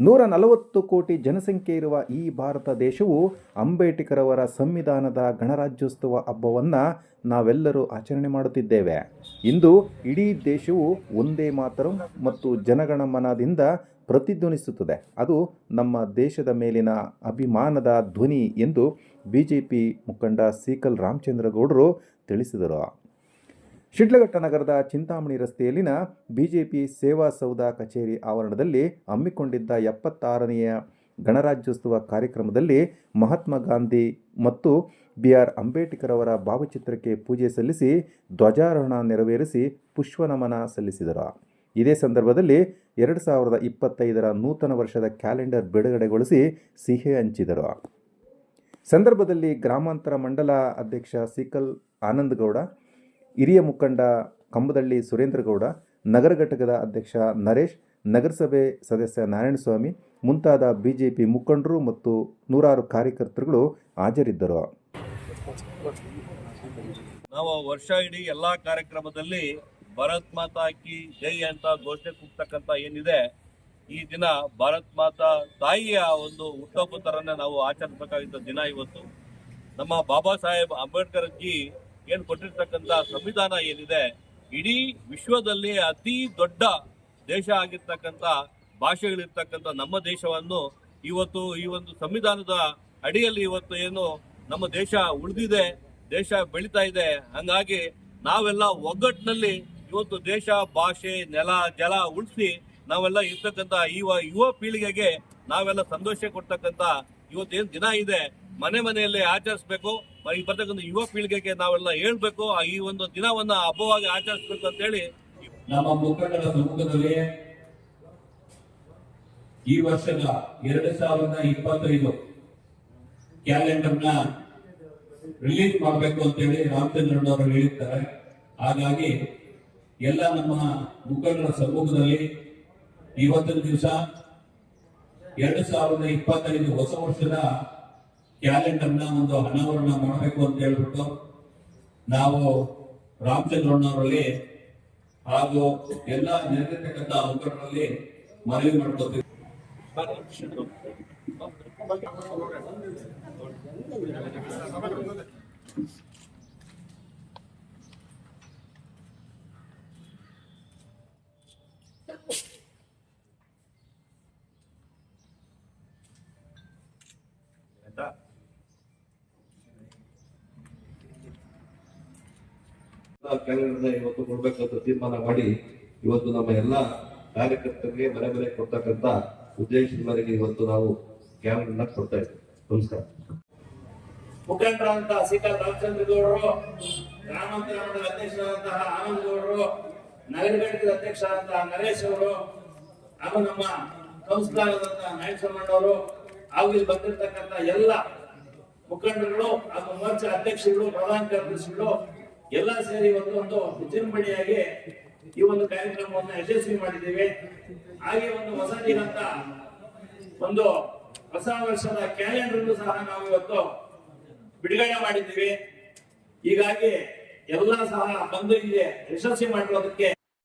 ನೂರ ನಲವತ್ತು ಕೋಟಿ ಜನಸಂಖ್ಯೆ ಇರುವ ಈ ಭಾರತ ದೇಶವು ಅಂಬೇಡ್ಕರ್ ಅವರ ಸಂವಿಧಾನದ ಗಣರಾಜ್ಯೋತ್ಸವ ಹಬ್ಬವನ್ನು ನಾವೆಲ್ಲರೂ ಆಚರಣೆ ಮಾಡುತ್ತಿದ್ದೇವೆ. ಇಂದು ಇಡೀ ದೇಶವು ಒಂದೇ ಮಾತರಂ ಮತ್ತು ಜನಗಣಮನದಿಂದ ಪ್ರತಿಧ್ವನಿಸುತ್ತದೆ. ಅದು ನಮ್ಮ ದೇಶದ ಮೇಲಿನ ಅಭಿಮಾನದ ಧ್ವನಿ ಎಂದು ಬಿಜೆಪಿ ಮುಖಂಡ ಸೀಕಲ್ ರಾಮಚಂದ್ರಗೌಡರು ತಿಳಿಸಿದರು. ಶಿಡ್ಲಘಟ್ಟ ನಗರದ ಚಿಂತಾಮಣಿ ರಸ್ತೆಯಲ್ಲಿನ ಬಿಜೆಪಿ ಸೇವಾ ಸೌಧ ಕಚೇರಿ ಆವರಣದಲ್ಲಿ ಹಮ್ಮಿಕೊಂಡಿದ್ದ ಎಪ್ಪತ್ತಾರನೆಯ ಗಣರಾಜ್ಯೋತ್ಸವ ಕಾರ್ಯಕ್ರಮದಲ್ಲಿ ಮಹಾತ್ಮ ಗಾಂಧಿ ಮತ್ತು ಬಿ ಆರ್ ಅಂಬೇಡ್ಕರ್ ಅವರ ಭಾವಚಿತ್ರಕ್ಕೆ ಪೂಜೆ ಸಲ್ಲಿಸಿ ಧ್ವಜಾರೋಹಣ ನೆರವೇರಿಸಿ ಪುಷ್ಪನಮನ ಸಲ್ಲಿಸಿದರು. ಇದೇ ಸಂದರ್ಭದಲ್ಲಿ ಎರಡು ಸಾವಿರದ ಇಪ್ಪತ್ತೈದರ ನೂತನ ವರ್ಷದ ಕ್ಯಾಲೆಂಡರ್ ಬಿಡುಗಡೆಗೊಳಿಸಿ ಸಿಹಿ ಹಂಚಿದರು. ಸಂದರ್ಭದಲ್ಲಿ ಗ್ರಾಮಾಂತರ ಮಂಡಲ ಅಧ್ಯಕ್ಷ ಸಿಕಲ್ ಆನಂದಗೌಡ ಹಿರಿಯ ಮುಖಂಡ ಕಂಬದಳ್ಳಿ ಸುರೇಂದ್ರಗೌಡ, ನಗರ ಘಟಕದ ಅಧ್ಯಕ್ಷ ನರೇಶ್, ನಗರಸಭೆ ಸದಸ್ಯ ನಾರಾಯಣಸ್ವಾಮಿ, ಮುಂತಾದ ಬಿಜೆಪಿ ಮುಖಂಡರು ಮತ್ತು ನೂರಾರು ಕಾರ್ಯಕರ್ತರುಗಳು ಹಾಜರಿದ್ದರು. ನಾವು ವರ್ಷ ಇಡೀ ಎಲ್ಲಾ ಕಾರ್ಯಕ್ರಮದಲ್ಲಿ ಭಾರತ್ ಮಾತಾ ಕಿ ಜೈ ಅಂತ ಘೋಷಣೆ ಕೂಗ್ತಕ್ಕಂಥ ಏನಿದೆ, ಈ ದಿನ ಭಾರತ್ ಮಾತಾ ತಾಯಿಯ ಒಂದು ಹುಟ್ಟುಹಬ್ಬ ತರನೇ ನಾವು ಆಚರಿಸಬೇಕಾಗಿದ್ದ ದಿನ ಇವತ್ತು. ನಮ್ಮ ಬಾಬಾ ಸಾಹೇಬ್ ಅಂಬೇಡ್ಕರ್ ಜಿ ಏನ್ ಕೊಟ್ಟಿರ್ತಕ್ಕಂಥ ಸಂವಿಧಾನ ಏನಿದೆ, ಇಡೀ ವಿಶ್ವದಲ್ಲಿ ಅತಿ ದೊಡ್ಡ ದೇಶ ಆಗಿರ್ತಕ್ಕಂಥ ಭಾಷೆಗಳಿರ್ತಕ್ಕಂಥ ನಮ್ಮ ದೇಶವನ್ನು ಇವತ್ತು ಈ ಒಂದು ಸಂವಿಧಾನದ ಅಡಿಯಲ್ಲಿ ಇವತ್ತು ಏನು ನಮ್ಮ ದೇಶ ಉಳಿದಿದೆ, ದೇಶ ಬೆಳೀತಾ ಇದೆ. ಹಂಗಾಗಿ ನಾವೆಲ್ಲ ಒಗ್ಗಟ್ಟಿನಲ್ಲಿ ಇವತ್ತು ದೇಶ, ಭಾಷೆ, ನೆಲ, ಜಲ ಉಳಿಸಿ ನಾವೆಲ್ಲ ಇರ್ತಕ್ಕಂಥ ಯುವ ಯುವ ಪೀಳಿಗೆಗೆ ನಾವೆಲ್ಲ ಸಂತೋಷ ಕೊಡ್ತಕ್ಕಂಥ ಏನು ದಿನ ಇದೆ, ಮನೆ ಮನೆಯಲ್ಲಿ ಆಚರಿಸ್ಬೇಕು. ಈ ಬರ್ತಕ್ಕಂಥ ಯುವ ಪೀಳಿಗೆಗೆ ನಾವೆಲ್ಲ ಹೇಳ್ಬೇಕು ಈ ಒಂದು ದಿನವನ್ನ ಹಬ್ಬವಾಗಿ ಆಚರಿಸ್ಬೇಕು ಅಂತ ಹೇಳಿ ನಮ್ಮ ಮುಖಂಡರ ಸಮ್ಮುಖದಲ್ಲಿ ಈ ವರ್ಷದ ಎರಡು ಸಾವಿರದ ಇಪ್ಪತ್ತೈದು ಕ್ಯಾಲೆಂಡರ್ನ ರಿಲೀಸ್ ಮಾಡಬೇಕು ಅಂತೇಳಿ ರಾಮಚಂದ್ರನವರು ಹೇಳಿರ್ತಾರೆ. ಹಾಗಾಗಿ ಎಲ್ಲ ನಮ್ಮ ಮುಖಂಡರ ಸಮ್ಮುಖದಲ್ಲಿ ಇವತ್ತಿನ ದಿವಸ ಎರಡು ಸಾವಿರದ ಇಪ್ಪತ್ತೈದು ಹೊಸ ವರ್ಷದ ಕ್ಯಾಲೆಂಡರ್ನ ಒಂದು ಅನಾವರಣ ಮಾಡಬೇಕು ಅಂತ ಹೇಳ್ಬಿಟ್ಟು ನಾವು ರಾಮಚಂದ್ರಣ್ಣವರಲ್ಲಿ ಹಾಗೂ ಎಲ್ಲ ನೆರೆದಿರ್ತಕ್ಕಂಥ ಮುಖಂಡರಲ್ಲಿ ಮನವಿ ಮಾಡ್ಕೊತೀವಿ. ಕ್ಯಾಲೆಂಡರ್ ಇವತ್ತು ಕೊಡ್ಬೇಕಂತ ತೀರ್ಮಾನ ಮಾಡಿ ಇವತ್ತು ನಮ್ಮ ಎಲ್ಲ ಕಾರ್ಯಕರ್ತರಿಗೆ ಮನೆ ಮನೆ ಕೊಡ್ತಕ್ಕಂತ ಉದ್ದೇಶದ ಇವತ್ತು ನಾವು ಕ್ಯಾಲೆಂಡರ್ ಕೊಡ್ತಾ ಇದ್ದೀವಿ. ನಮಸ್ಕಾರ. ಮುಖಂಡರಾದಂತಹ ಸೀತಾ ರಾಮಚಂದ್ರ ಗೌಡರು ಗ್ರಾಮಾಂತರ ಮಂಡಲ ಅಧ್ಯಕ್ಷರಾದಂತಹ ಆನಂದ್ ಗೌಡರು, ನಗರ ಬೇಡಿಕೆ ಅಧ್ಯಕ್ಷರಾದಂತಹ ನರೇಶ್ ಅವರು, ಹಾಗೂ ನಮ್ಮ ಸಂಸ್ಥಾನದಂತಹ ಅವರು, ಹಾಗೂ ಇಲ್ಲಿ ಬಂದಿರತಕ್ಕಂತ ಎಲ್ಲ ಮುಖಂಡರುಗಳು ಹಾಗೂ ಮೋರ್ಚಾ ಅಧ್ಯಕ್ಷರುಗಳು, ಪ್ರಧಾನ ಕಾರ್ಯದರ್ಶಿಗಳು ಎಲ್ಲ ಸೇರಿ ಇವತ್ತು ಒಂದು ವಿಜೃಂಭಣೆಯಾಗಿ ಈ ಒಂದು ಕಾರ್ಯಕ್ರಮವನ್ನು ಯಶಸ್ವಿ ಮಾಡಿದ್ದೇವೆ. ಹಾಗೆ ಒಂದು ಹೊಸ ದಿನದ ಒಂದು ಹೊಸ ವರ್ಷದ ಕ್ಯಾಲೆಂಡರ್ ಸಹ ನಾವು ಇವತ್ತು ಬಿಡುಗಡೆ ಮಾಡಿದ್ದೀವಿ. ಹೀಗಾಗಿ ಎಲ್ಲ ಸಹ ಬಂದು ಇಲ್ಲಿ ಯಶಸ್ವಿ ಮಾಡಿರೋದಕ್ಕೆ